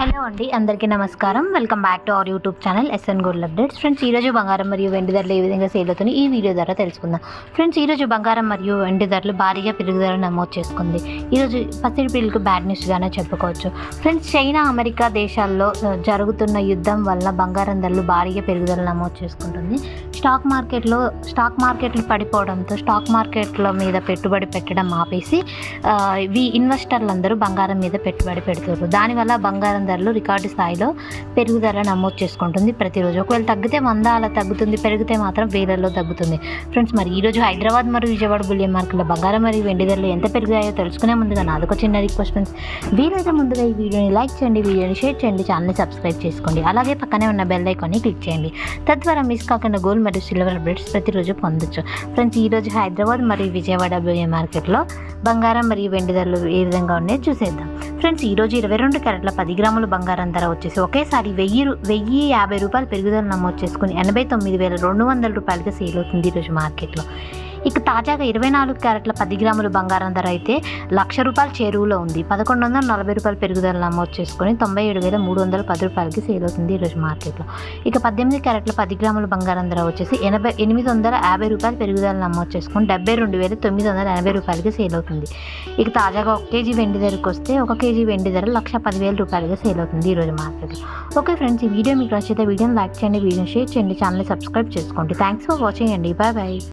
Hello అండి అందరికీ నమస్కారం. Welcome back to our YouTube channel SN gold updates friends ఈరోజు బంగారం మరియు వెండి ధరలు ఏ విధంగా సేల్ అవుతుంది ఈ వీడియో ద్వారా తెలుసుకుందాం. ఫ్రెండ్స్ ఈరోజు బంగారం మరియు వెండి ధరలు భారీగా పెరుగుదల నమోదు చేసుకుంది. ఈరోజు పసిడి పిల్లలకు బ్యాడ్ న్యూస్గానే చెప్పుకోవచ్చు. ఫ్రెండ్స్ చైనా అమెరికా దేశాల్లో జరుగుతున్న యుద్ధం వల్ల బంగారం ధరలు భారీగా పెరుగుదల నమోదు చేసుకుంటుంది. స్టాక్ మార్కెట్లో స్టాక్ మార్కెట్లు పడిపోవడంతో స్టాక్ మార్కెట్ల మీద పెట్టుబడి పెట్టడం ఆపేసి ఇవి ఇన్వెస్టర్లు అందరూ బంగారం మీద పెట్టుబడి పెడుతున్నారు దానివల్ల బంగారం ధరలు రికార్డు స్థాయిలో పెరుగుదల నమోదు చేసుకుంటుంది ప్రతిరోజు. ఒకవేళ తగ్గితే వంద అలా తగ్గుతుంది పెరిగితే మాత్రం వేలల్లో తగ్గుతుంది. ఫ్రెండ్స్ మరి ఈరోజు హైదరాబాద్ మరియు విజయవాడ బుల్లియన్ మార్కెట్లో బంగారం మరియు వెండి ధరలు ఎంత పెరిగాయో తెలుసుకునే ముందుగా నాదొక చిన్న రిక్వెస్ట్ ఫ్రెండ్స్. వీలైతే ముందుగా ఈ వీడియోని లైక్ చేయండి వీడియోని షేర్ చేయండి ఛానల్ని సబ్స్క్రైబ్ చేసుకోండి. అలాగే పక్కనే ఉన్న బెల్ ఐకాన్ని క్లిక్ చేయండి. తద్వారా మిస్ కాకుండా గోల్డ్ మరియు సిల్వర్ అప్డేట్స్ ప్రతిరోజు పొందొచ్చు. ఫ్రెండ్స్ ఈరోజు హైదరాబాద్ మరియు విజయవాడ బుల్లియన్ మార్కెట్లో బంగారం మరియు వెండి ధరలు ఏ విధంగా ఉన్నాయో చూసేద్దాం. ఫ్రెండ్స్ ఈరోజు ఇరవై రెండు క్యారెట్ల పది గ్రాముల బంగారం ధర వచ్చేసి ఒకేసారి వెయ్యి వెయ్యి యాభై రూపాయలు పెరుగుదల నమోదు చేసుకుని ఎనభై తొమ్మిది వేల రెండు వందల రూపాయలకి సేల్ అవుతుంది ఈరోజు మార్కెట్లో ఇక తాజాగా ఇరవై నాలుగు క్యారెట్ల పది గ్రాముల బంగారం ధర అయితే లక్ష రూపాయలు చేరువలో ఉంది. పదకొండు వందల నలభై రూపాయలు పెరుగుదల నమోదు చేసుకుని తొంభై ఏడు వేల మూడు వందల పది రూపాయలకి సేల్ అవుతుంది ఈరోజు మార్కెట్లో. ఇక పద్దెనిమిది క్యారెట్ల పది గ్రాముల బంగారం ధర వచ్చేసి ఎనభై ఎనిమిది వందల యాభై రూపాయలు పెరుగుదల నమోదు చేసుకుని డెబ్బై రెండు వేల తొమ్మిది వందల ఎనభై రూపాయలకి సేల్ అవుతుంది. ఇక తాజాగా ఒక కేజీ వెండి ధరకు వస్తే ఒక కేజీ వెండి ధర లక్ష పదివేల రూపాయలుగా సేల్ అవుతుంది ఈరోజు మార్కెట్లో. ఓకే ఫ్రెండ్స్ ఈ వీడియో మీకు నచ్చితే వీడియోని లైక్ చేయండి వీడియోని షేర్ చేయండి ఛానల్ని సబ్స్క్రైబ్ చేసుకోండి. థ్యాంక్స్ ఫర్ వాచింగ్ అండి. Bye bye.